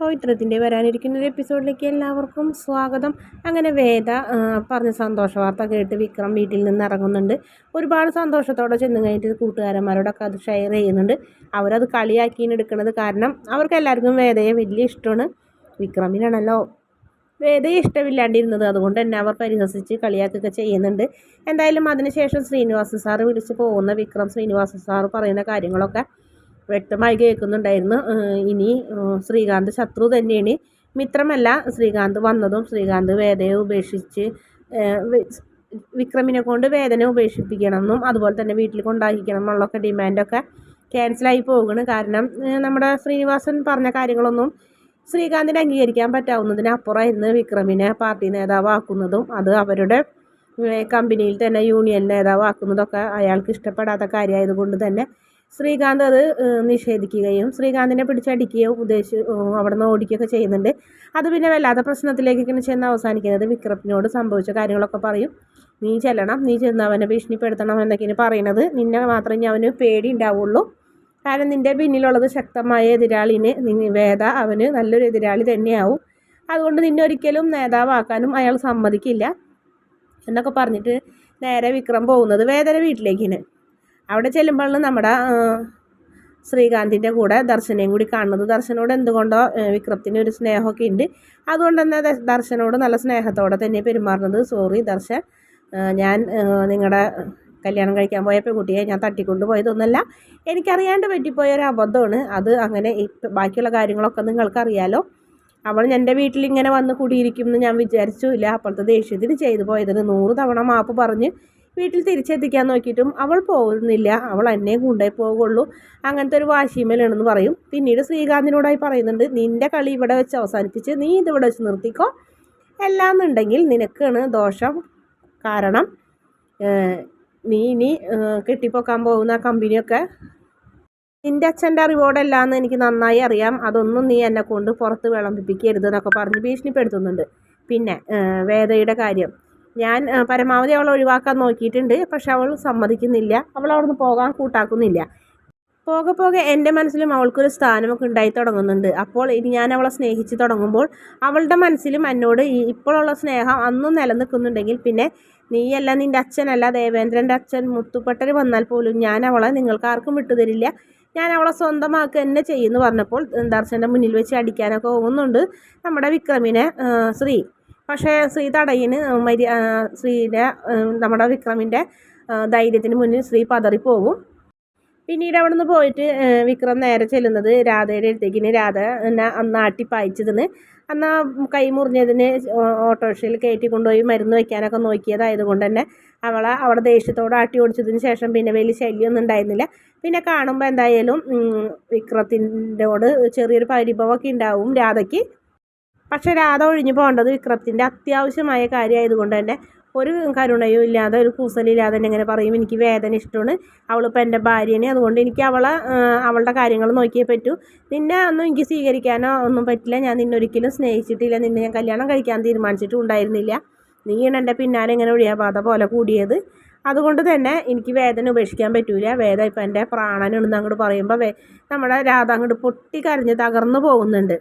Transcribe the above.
പവിത്രത്തിന്റെ വരാനിരിക്കുന്ന ഒരു എപ്പിസോഡിലേക്ക് എല്ലാവർക്കും സ്വാഗതം. അങ്ങനെ വേദ പറഞ്ഞ സന്തോഷ വാർത്ത കേട്ട് വിക്രം വീട്ടിൽ നിന്ന് ഇറങ്ങുന്നുണ്ട്. ഒരുപാട് സന്തോഷത്തോടെ ചെന്ന് കഴിഞ്ഞിട്ട് കൂട്ടുകാരന്മാരോടൊക്കെ അത് ഷെയർ ചെയ്യുന്നുണ്ട്. അവരത് കളിയാക്കിയെടുക്കുന്നത് കാരണം അവർക്ക് എല്ലാവർക്കും വേദയെ വലിയ ഇഷ്ടമാണ്. വിക്രമിനാണല്ലോ വേദയെ ഇഷ്ടമില്ലാണ്ടിരുന്നത്. അതുകൊണ്ട് തന്നെ അവർ പരിഹസിച്ച് കളിയാക്കുകയൊക്കെ ചെയ്യുന്നുണ്ട്. എന്തായാലും അതിനുശേഷം ശ്രീനിവാസൻ സാറ് വിളിച്ച് പോകുന്ന വിക്രം ശ്രീനിവാസൻ സാറ് പറയുന്ന കാര്യങ്ങളൊക്കെ വ്യക്തമായി കേൾക്കുന്നുണ്ടായിരുന്നു. ഇനി ശ്രീകാന്ത് ശത്രു തന്നെയാണ്. മിത്രമല്ല ശ്രീകാന്ത് വന്നതും ശ്രീകാന്ത് വേദയെ ഉപേക്ഷിച്ച് വിക്രമിനെ കൊണ്ട് വേദന ഉപേക്ഷിപ്പിക്കണമെന്നും അതുപോലെ തന്നെ വീട്ടിൽ കൊണ്ടാക്കിക്കണം എന്നുള്ളൊക്കെ ഡിമാൻഡൊക്കെ ക്യാൻസലായി പോകുന്നു. കാരണം നമ്മുടെ ശ്രീനിവാസൻ പറഞ്ഞ കാര്യങ്ങളൊന്നും ശ്രീകാന്തിന് അംഗീകരിക്കാൻ പറ്റാവുന്നതിനപ്പുറമായിരുന്നു വിക്രമിനെ പാർട്ടി നേതാവാക്കുന്നതും. അത് അവരുടെ കമ്പനിയിൽ തന്നെ യൂണിയൻ നേതാവാക്കുന്നതൊക്കെ അയാൾക്ക് ഇഷ്ടപ്പെടാത്ത കാര്യമായതുകൊണ്ട് തന്നെ ശ്രീകാന്ത് അത് നിഷേധിക്കുകയും ശ്രീകാന്തിനെ പിടിച്ചടിക്കുകയോ ഉദ്ദേശി അവിടെ നിന്ന് ഓടിക്കുകയൊക്കെ ചെയ്യുന്നുണ്ട്. അത് പിന്നെ വല്ലാത്ത പ്രശ്നത്തിലേക്ക് ഇങ്ങനെ ചെന്ന് അവസാനിക്കുന്നത് വിക്രത്തിനോട് സംഭവിച്ച കാര്യങ്ങളൊക്കെ പറയും. നീ ചെല്ലണം നീ ചെന്ന് അവനെ ഭീഷണിപ്പെടുത്തണം എന്നൊക്കെയാണ് പറയുന്നത്. നിന്നെ മാത്രമേ അവന് പേടി ഉണ്ടാവുള്ളൂ. കാരണം നിന്റെ പിന്നിലുള്ളത് ശക്തമായ എതിരാളിനെ വേദ അവന് നല്ലൊരു എതിരാളി തന്നെയാവും. അതുകൊണ്ട് നിന്നെ ഒരിക്കലും നേതാവാക്കാനും അയാൾ സമ്മതിക്കില്ല എന്നൊക്കെ പറഞ്ഞിട്ട് നേരെ വിക്രം പോകുന്നത് വേദന വീട്ടിലേക്കാണ് അവിടെ ചെല്ലുമ്പോഴാണ് നമ്മുടെ ശ്രീകാന്തിന്റെ കൂടെ ദർശനയും കൂടി കാണുന്നത്. ദർശനോട് എന്തുകൊണ്ടോ വിക്രത്തിന് ഒരു സ്നേഹമൊക്കെ ഉണ്ട്. അതുകൊണ്ട് തന്നെ ദർശനോട് നല്ല സ്നേഹത്തോടെ തന്നെ പെരുമാറുന്നത്. സോറി ദർശൻ ഞാൻ നിങ്ങളുടെ കല്യാണം കഴിക്കാൻ പോയ പെൺകുട്ടിയെ ഞാൻ തട്ടിക്കൊണ്ട് പോയതൊന്നുമല്ല എനിക്കറിയാണ്ട് പറ്റിപ്പോയ ഒരു അബദ്ധമാണ്. അത് അങ്ങനെ ബാക്കിയുള്ള കാര്യങ്ങളൊക്കെ നിങ്ങൾക്കറിയാലോ. അവൾ എന്റെ വീട്ടിൽ ഇങ്ങനെ വന്ന് കുടിയിരിക്കുമെന്ന് ഞാൻ വിചാരിച്ചില്ല അപ്പോഴത്തെ ദേഷ്യത്തിന് ചെയ്തു പോയതിന് നൂറ് തവണ മാപ്പ് പറഞ്ഞ് വീട്ടിൽ തിരിച്ചെത്തിക്കാൻ നോക്കിയിട്ടും അവൾ പോകുന്നില്ല. അവൾ എന്നെ കൊണ്ടേ പോകുള്ളൂ. അങ്ങനത്തെ ഒരു വാശിമേലാണെന്ന് പറയും. പിന്നീട് ശ്രീകാന്തിനോടായി പറയുന്നുണ്ട് നിന്റെ കളി ഇവിടെ വെച്ച് അവസാനിപ്പിച്ച് നീ ഇതിവിടെ വെച്ച് നിർത്തിക്കോ. എല്ലാന്നുണ്ടെങ്കിൽ നിനക്കാണ് ദോഷം കാരണം നീ ഇനി കെട്ടിപ്പോക്കാൻ പോകുന്ന കമ്പനിയൊക്കെ നിന്റെ അച്ഛന്റെ അറിവോടല്ലാന്ന് എനിക്ക് നന്നായി അറിയാം. അതൊന്നും നീ എന്നെ കൊണ്ട് പുറത്ത് വിളമ്പിപ്പിക്കരുത് എന്നൊക്കെ പറഞ്ഞ് ഭീഷണിപ്പെടുത്തുന്നുണ്ട്. പിന്നെ വേദയുടെ കാര്യം. ഞാൻ പരമാവധി അവളെ ഒഴിവാക്കാൻ നോക്കിയിട്ടുണ്ട് പക്ഷെ അവൾ സമ്മതിക്കുന്നില്ല. അവൾ അവിടുന്ന് പോകാൻ കൂട്ടാക്കുന്നില്ല. പോകെ പോകെ എന്റെ മനസ്സിലും അവൾക്കൊരു സ്ഥാനമൊക്കെ ഉണ്ടായി തുടങ്ങുന്നുണ്ട്. അപ്പോൾ ഇനി ഞാൻ അവളെ സ്നേഹിച്ച് തുടങ്ങുമ്പോൾ അവളുടെ മനസ്സിലും എന്നോട് ഇപ്പോഴുള്ള സ്നേഹം അന്നും നിലനിൽക്കുന്നുണ്ടെങ്കിൽ പിന്നെ നീയല്ല നിന്റെ അച്ഛനല്ല ദേവേന്ദ്രന്റെ അച്ഛൻ മുത്തുപ്പെട്ടർ വന്നാൽ പോലും ഞാൻ അവളെ നിങ്ങൾക്ക് ആർക്കും വിട്ടുതരില്ല ഞാൻ അവളെ സ്വന്തമാക്കുക തന്നെ ചെയ്യുമെന്ന് പറഞ്ഞപ്പോൾ ദർശന്റെ മുന്നിൽ വെച്ച് അടിക്കാനൊക്കെ പോകുന്നുണ്ട് നമ്മുടെ വിക്രമിനെ ശ്രീ. പക്ഷേ ശ്രീ തടയിന് മരി ശ്രീയുടെ നമ്മുടെ വിക്രമിന്റെ ധൈര്യത്തിന് മുന്നിൽ ശ്രീ പതറിപ്പോകും പിന്നീട് അവിടെ നിന്ന് പോയിട്ട് വിക്രം നേരെ ചെല്ലുന്നത് രാധയുടെ അടുത്തേക്കിന് രാധ എന്നെ അന്ന് ആട്ടിപ്പായച്ചതിന് അന്ന് കൈ മുറിഞ്ഞതിന് ഓട്ടോറിക്ഷയിൽ കയറ്റി കൊണ്ടുപോയി മരുന്ന് വയ്ക്കാനൊക്കെ നോക്കിയതായതുകൊണ്ട് തന്നെ അവളെ അവിടെ ദേഷ്യത്തോടെ ആട്ടി ഓടിച്ചതിന് ശേഷം പിന്നെ വലിയ ശല്യമൊന്നും ഉണ്ടായിരുന്നില്ല. പിന്നെ കാണുമ്പോൾ എന്തായാലും വിക്രത്തിന്റെ ചെറിയൊരു പരിഭവമൊക്കെ ഉണ്ടാവും രാധയ്ക്ക്. പക്ഷേ രാധ ഒഴിഞ്ഞു പോകേണ്ടത് വിക്രത്തിന്റെ അത്യാവശ്യമായ കാര്യമായതുകൊണ്ട് തന്നെ ഒരു കരുണയും ഇല്ലാതെ ഒരു കൂസലില്ലാതെ തന്നെ ഇങ്ങനെ പറയും എനിക്ക് വേദന ഇഷ്ടമാണ്. അവളിപ്പോൾ എന്റെ ഭാര്യനെ അതുകൊണ്ട് എനിക്ക് അവളെ അവളുടെ കാര്യങ്ങൾ നോക്കിയേ പറ്റൂ. നിന്നെ ഒന്നും എനിക്ക് സ്വീകരിക്കാനോ ഒന്നും പറ്റില്ല. ഞാൻ നിന്നെ ഒരിക്കലും സ്നേഹിച്ചിട്ടില്ല. നിന്നെ ഞാൻ കല്യാണം കഴിക്കാൻ തീരുമാനിച്ചിട്ടും ഉണ്ടായിരുന്നില്ല നീയാണ് എന്റെ പിന്നാലെ ഇങ്ങനെ ഒഴിയാപാത പോലെ കൂടിയത്. അതുകൊണ്ട് തന്നെ എനിക്ക് വേദന ഉപേക്ഷിക്കാൻ പറ്റൂല. വേദ ഇപ്പം എന്റെ പ്രാണനുണ്ടെന്ന് അങ്ങോട്ട് പറയുമ്പോൾ നമ്മുടെ രാധ അങ്ങോട്ട് പൊട്ടി കരഞ്ഞ് തകർന്നു പോകുന്നുണ്ട്.